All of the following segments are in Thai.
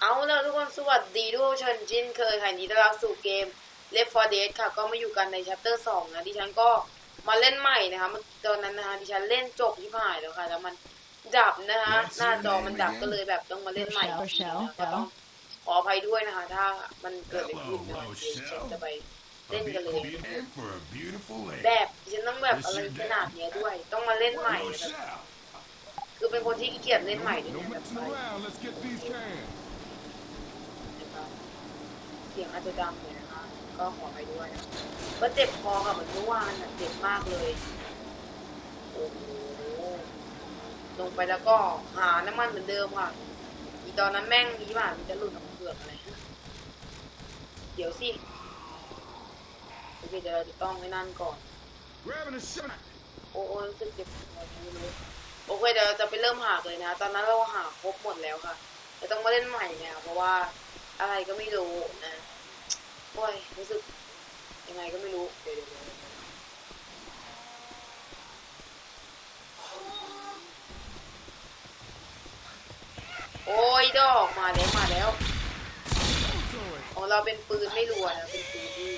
เอาแล้วทุกคนสวัสดีทุกคนเชิญจินเคยค่ะยินดีต้อนรับสู่เกม Left 4 Dead ค่ะ ก็มาอยู่กันใน chapter 2นะดิฉันก็มาเล่นใหม่นะคะเมื่อตอนนั้นนะคะดิฉันเล่นจบที่ผ่านแล้วค่ะ แล้วมันดับนะคะหน้าจอมันดับก็เลยแบบต้องมาเล่นใหม่อีกทีนะคะก็ต้องขออภัยด้วยนะคะ ถ้ามันเกิดอะไรขึ้นนะคะเดี๋ยวดิฉันจะไปเล่นกันเลย Be in for a beautiful แบ lady. บดิฉันต้องแบบอะไรขนาดเนี้ยด้วย ต้องมาเล่นใหม่แบบ Rochelle. คือเป็นคนที่ขี้เกียจเล่นใหม่ด้วย No นะแบบ messing ไป around. Let's get these cans. นะครับเสียงอาจจะดังเลยนะคะ ก็ขอไปด้วยนะก็เจ็บคอค่ะเหมือนเมื่อวานน่ะเจ็บมากเลยโอ้โหลงไปแล้วก็หาน้ำมันเหมือนเดิมค่ะอีตอนนั้นแม่งนี้ว่ามันจะหลุดออกมาเปลือกอะไรเดี๋ยวสิโอเคเดี๋ยวเราจะต้องให้นั่นก่อนโอ้โอ้รู้สึกเจ็บคอไม่รู้โอเคเดี๋ยวเราจะไปเริ่มหาเลยนะ ตอนนั้นเราหาครบหมดแล้วค่ะจะต้องมาเล่นใหม่เนี่ยเพราะว่าอะไรก็ไม่รู้นะ อ้ยรู้สึกยังไงก็ไม่รู้เดี๋ยวเดี๋ยวเดี๋ยวโอ้ยดอกมาแล้วมาแล้วของเราเป็นปืนไม่รัวนะเป็นปืนที่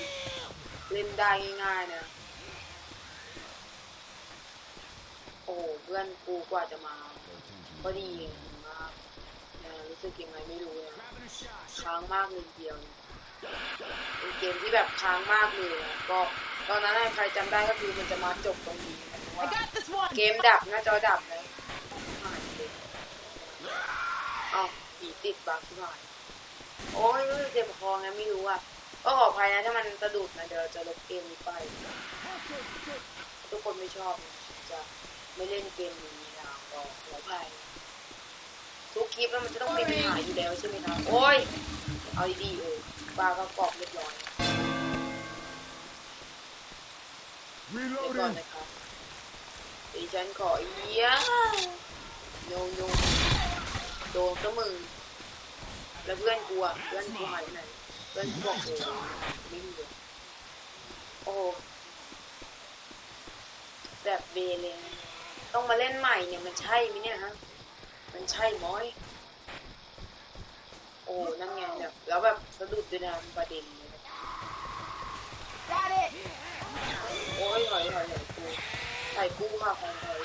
เล่นได้ง่ายๆนะโอ้เพื่อนกูกว่าจะมาก็ดีมากนะรู้สึกยังไงไม่รู้นะค้างมากเลยเดียวนะ เป็นเกมที่แบบค้างมากเลยนะก็ตอนนั้นนะใครจำได้ก็คือมันจะมาจบตรงนี้นะเพราะว่าเกมดับหน้าจอดับนะหายเลยเอ้าผีติดบั๊กที่หายโอ้ยรู้สึกเจ็บคอไงไม่รู้อะก็ขออภัยนะถ้ามันสะดุดนะเดี๋ยวเราจะลบเกมนี้ไป ทุกคนไม่ชอบนะจะไม่เล่นเกมนี้นะก็ขออภัยทุกคลิปแล้วมันจะต้องมีปัญหาอยู่แล้วใช่ไหมครับโอ้ย เอาดีๆเออปลาก็กรอบเรียบร้อยเดี๋ยวก่อน Reloading. นะครับดิฉันขอเยี่ยโยงโยงโดนก็มึง แล้วเพื่อนกูอะเพื่อนกูหายไปไหนเพื่อนกูบอกโอ้ไม่มีเลยโอ้โหแบบเบเลยนะต้องมาเล่นใหม่เนี่ยมันใช่ไหมเนี่ยฮะ มันใช่ไหมอยโอ้นั่นไงแบบแล้วแบบสะดุดด้วยนะประเด็นเลยนะโอ้ยถอยถอยถอยกูถอยกูค่ะถอยถอย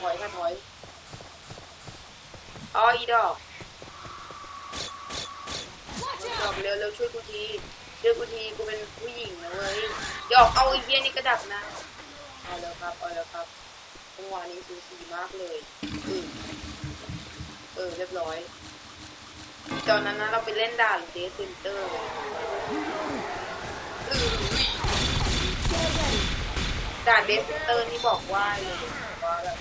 ถอยค่ะถอยอ๋ออีดอกดอกเร็วเร็วช่วยกูทีช่วยกูทีกูเป็นผู้หญิงนะเว้ยดอกเอาไอีเบี้ยนี่กระดับนะเอาแล้วครับเอาแล้วครับจังหวะนี้สูสีมากเลยอือเออเรียบร้อย ตอนนั้นนะเราไปเล่นด่านเดซเซนเตอร์ด่านเดซเซนเตอร์นี่บอกว่าเลยว่าแบบ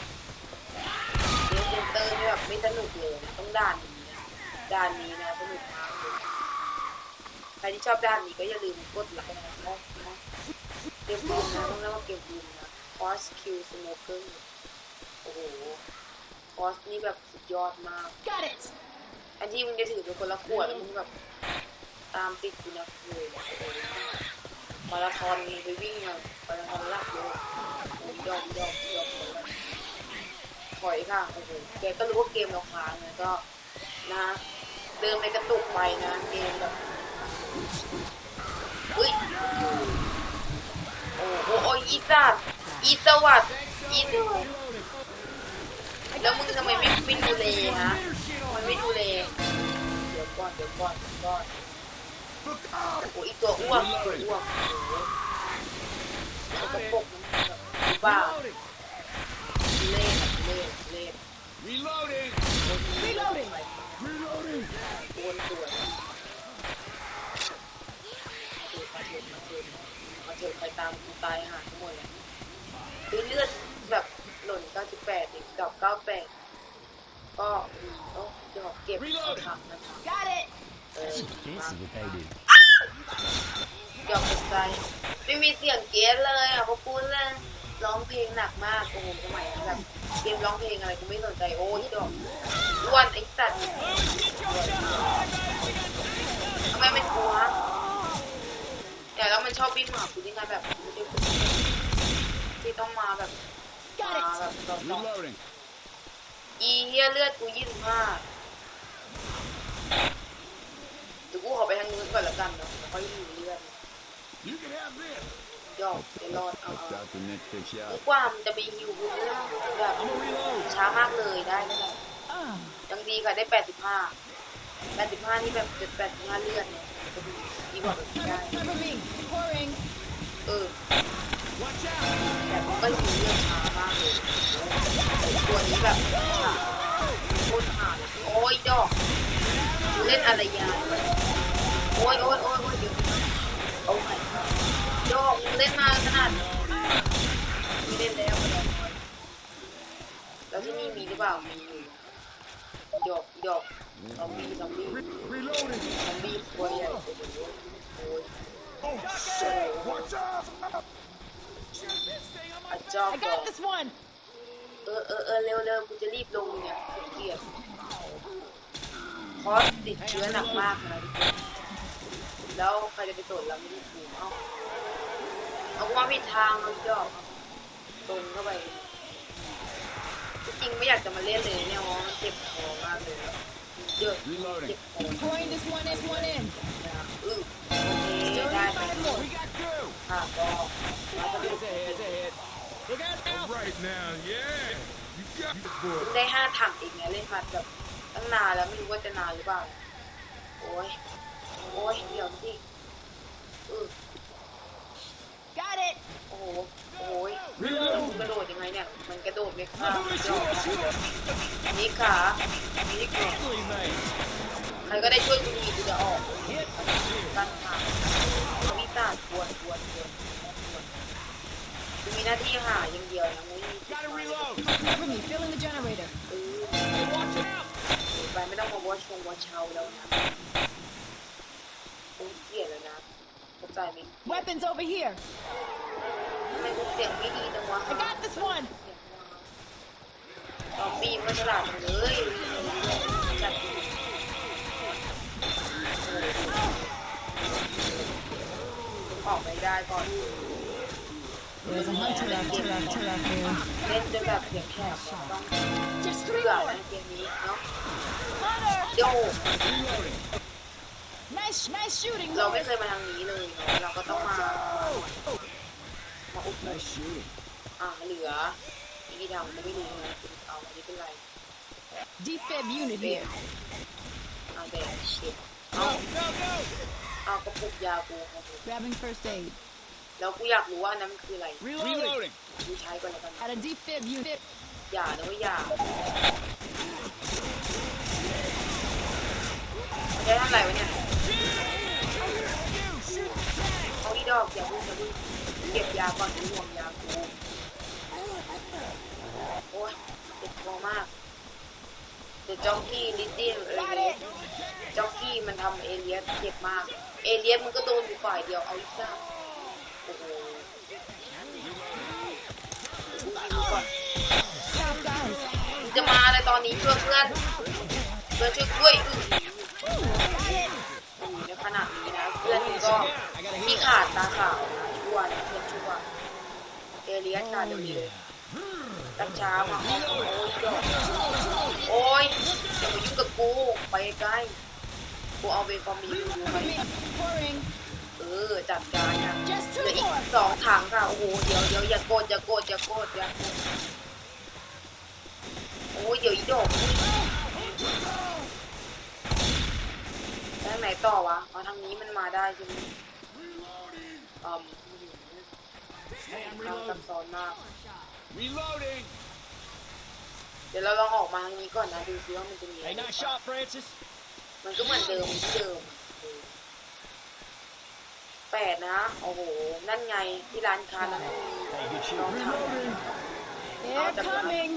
เดซเซนเตอร์นี่แบบไม่สนุกเลยต้องด่านนี้ด่านนี้นะสนุกมากเลยใครที่ชอบด่านนี้ก็อย่าลืมกดไลค์นะนะเกมบูมนะต้องเรียกว่าเกมบูมนะ Force Q Smoker โอ้โห Force นี่แบบสุดยอดมาก Got it! ที่มึงจะถือเป็นคนละขวดแล้วมึงแบบตามติดกูนะเลยมาราธอนมึงไปวิ่งอะมาราธอนลักเลยโอ้ยอกดอกดอกถอยค่ะโอ้โหแกก็รู้ว่าเกมเราค้างนะก็นะเดินไปกระตุกไปนะเกมแบบอุ้ยโอ้โหโอ้ยอีสัตอีสวัสดอีสวัสดแล้วมึงทำไมไม่ไม่ดูเลยฮะ มันไม่ดูเลยเดี๋ยวก่อนเดี๋ยวก่อนเดี๋ยวก่อนโอ้ยอีตัวอ้วกตัวอ้วกโอ้โหมันกระปกมันแบบบ้าเล่ห์เล่ห์เล่ห์ Reloading. โอ้ยมีเล่ห์ไป Reloading. โดนตัวมาเถิดมาเถิดมาเถิดไปตามกูตายหาทั้งหมดเลยคือเลือดแบบหล่น 98อีกกับ 98 ก็อืมโอ้เดี๋ยวเก็บเอาถังนะคะ Got it! เออ มา Fancy what they do. หยอกตกใจ ไม่มีเสียงเกสเลยอะเขาพูดเลยร้องเพลงหนักมากโอ้โหสมัยนั้นแบบเกมร้องเพลงอะไรกูไม่สนใจโอ้ยดอกอ้วนไอ้สัตว์ทำไมเป็นกูฮะแต่แล้วมันชอบวิ่งมาหากูที่ไงแบบไม่ใช่กูที่ต้องมาแบบมาแบบต่อต่อ Reloading. อีเฮียเลือดกูยี่สิบห้า เดี๋ยวกูขอไปทางนู้นก่อนละกันเนาะค่อยอยู่เรื่อย You can have this. ยอกเดี๋ยวรอดเอาเอา Dr. Nick fix you กู up. กว่ามันจะไปฮิวกูเรื่องแบบ I'm gonna reload. ช้ามากเลยได้ก็ได้ยังดีค่ะได้แปดสิบห้าแปดสิบห้านี่แบบแปดสิบห้าเลือดเนี่ยจะดีดีกว่าแบบนี้ได้ Cover me. Pouring. เออ Watch out. แต่มันก็ฮิวเลือดช้ามากเลยตัวนี้แบบช้าโคตรห่าเลยโอ้ยดอก เล่นอะไรยายโอ้ยโอ้ยโอ้ยโอ้ยเดี๋ยวโอ้ยดอกเล่นมาขนาดนี้ไม่เล่นแล้วแล้วที่นี่มีหรือเปล่ามีอยู่ดอกดอกซอมบี้ซอมบี้ Re- reloading. ซอมบี้ตัวใหญ่โอ้ย Oh, watch out. อาจอบ I ดอก got this one. เออเออเออเร็วเร็วกูจะรีบลงเนี่ยเกียจ คอสติดเชื้อหนักมากนะทุกคนแล้วใครจะไปตรวจเราไม่ได้ถูกเอ้าเอาว่าผิดทางเอาดอกตรงเข้าไปที่จริงไม่อยากจะมาเล่นเลยเนี่ยเพราะมันเจ็บคอมากเลยเยอะเจ็บคอ Pouring this one in, one in. นะอือโอเคได้ไป Five more. We got two. ค่ะก็มาสรุป Look out now. All right now, yeah. You got the boy. ได้ห้าถังเองเนี่ยเล่นมาแบบ ตั้งนานแล้วไม่รู้ว่าจะนานหรือเปล่า โอ้ย โอ้ยเดี๋ยวสิอือ Got it. โอ้โหโอ้ยมันกระโดดยังไงเนี่ย มันกระโดดไม่ข้ามไม่ยอมนี่ขานี่ขาใครก็ได้ช่วยกูทีกูจะออกตั้งขาวิตาดควรควรควรกูมีหน้าที่หาอย่างเดียวนะไม่มี Gotta reload. Cover me. Filling the generator. ไปไม่ต้องมาวอชชงวอชเชาแล้วนะกูเกลียดแล้วนะเข้าใจไหม Weapons over here. ทำไมกูเสียงไม่ดีจังวะ I got this one. ซอมบี้มันก็ฉลาดจังเลยจัดดีออกไปได้ก่อน There's a hunter out, hunter out, hunter out there. เล่นจนแบบเสียงแขบต้อง Just เบื่ three อ more. ในเกมนี้เนาะ Hunter. โย Nice, nice shooting. เราไม่ Lewis. เคยมาทางนี้เลยเนาะเราก็ต้องมา มาอุดหนุน Nice shooting. อ่าเหลืออีกกี่ทางไม่รู้นะเอาอันนี้เป็นไร Defib unit here. เอาแดงเช็ดเอา เอากระปุกยากูครับผม Grabbing first aid. แล้วกูอยากรู้ว่าอันนั้นมันคืออะไร Reloading. กูใช้ก่อนแล้วกัน At a defib unit. อย่านะว่าอย่ามันได้เท่าไหร่วะเนี่ยเอาอีดอกอย่าพูดอย่าพูดเก็บยาก่อนกูห่วงยากูโอ้ยเจ็บคอมากเดี๋ยวจ็อกกี้ลิตตี้อะไรเนี่ยจ็อกกี้มันทำเอเลียสเจ็บมาก เอเลียสมันก็โดนอยู่ฝ่ายเดียวเอาอีกแล้วโอ้โหกู จะมาอะไรตอนนี้ช่วยเพื่อนเพื่อนช่วยด้วยอือโอ้ยในขนาดนี้นะเพื่อนก็มีขาดตาขาวนะชั่วนะเพื่อนชั่วเอเลียสขาเดียวนี้เลยตัช้ามาโอ้ยโอ้ยอย่ามายุ่งกับกูไปใกล้กูเอาเบคอมมีดูไป เออจัดการนะ Just เหลือ two อีก more. สองถังค่ะโอ้โหเดี๋ยวเดี๋ยวอย่าโกรธอย่าโกรธอย่าโกรธอย่าโกรธโอ้ยเดี๋ยวอีดอกทางไหนต่อวะอ๋อทางนี้มันมาได้ใช่ไหมอืมทางซับซ้อนมาก Reloading. เดี๋ยวเราลองออกมาทางนี้ก่อนนะดูซิว่ามันจะมีอะไร Hey, nice shot, Francis. มันก็เหมือนเดิมที่เดิม แปดนะ โอ้โห นั่นไงที่ร้านค้านั้นมีรองเท้า They're coming.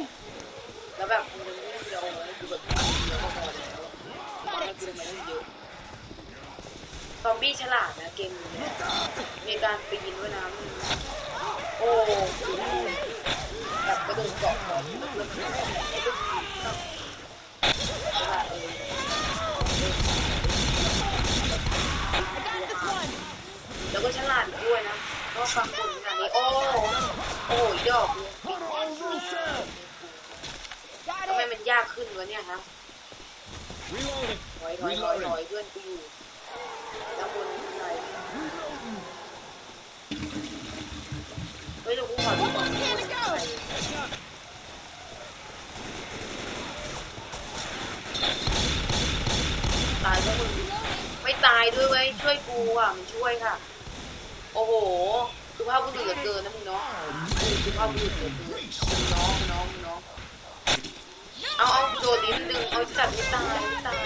แล้วแบบมันยังไม่เดียวเลยคือแบบเดียวก็พอแล้วไม่คือมันไม่เยอะซอมบี้ฉลาดนะเกมนี้เนี่ยมีการปีนด้วยนะมึงโอ้แบบกระโดดเกาะขอบแล้วมั ฟังคนขนาดนี้โอ้ โอ้ยดอกทำไมมันยากขึ้นวะเนี่ยฮะ Reloading. ไว้ถอยถอยถอยเพื่อนกูอยู่ด้านบนไม่เป็นไรเฮ้ยเดี๋ยวกูขอดูก่อนตายแล้วมึงไม่ตายด้วยเว้ยช่วยกูอะมันช่วยค่ะ โอ้โห ภาพบุรุษเหลือเกินนะมึงเนาะคือภาพบุรุษเหลือเกินมึงน้องมึงน้องมึงน้องเอาเอาโดดนิดนึงเอาจัดไม่ตายไม่ตาย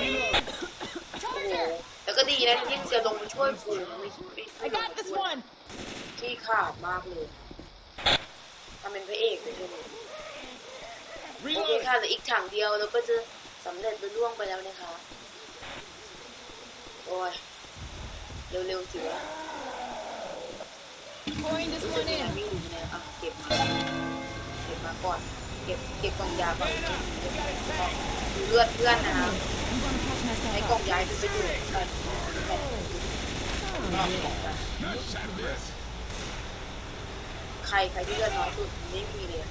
โอ้โหแล้วก็ดีนะที่มึงจะลงมาช่วยกูไม่ไม่ไม่ I ลง got มา this ช่วยที่ขาดมากเลยทำเป็นพระเอกเลยใช่ไหมโอเคค่ะเหลืออีกถังเดียวแล้วก็จะสำเร็จลุล่วงไปแล้วนะคะ โอ้ย เร็วๆสิวะ Pouring this รู้สึก one in. ไม่รู้นเอาเก็บมาเก็บมาก่อน เก็บเก็บกล่องยาก่อนเก็บกล่อนดูเลือดเพื่อนนะคะ I'm gonna patch myself ให้กล่องยายเป็นระโยชน์กันใครใครที่เลือดน้อยสุดไม่มีเลย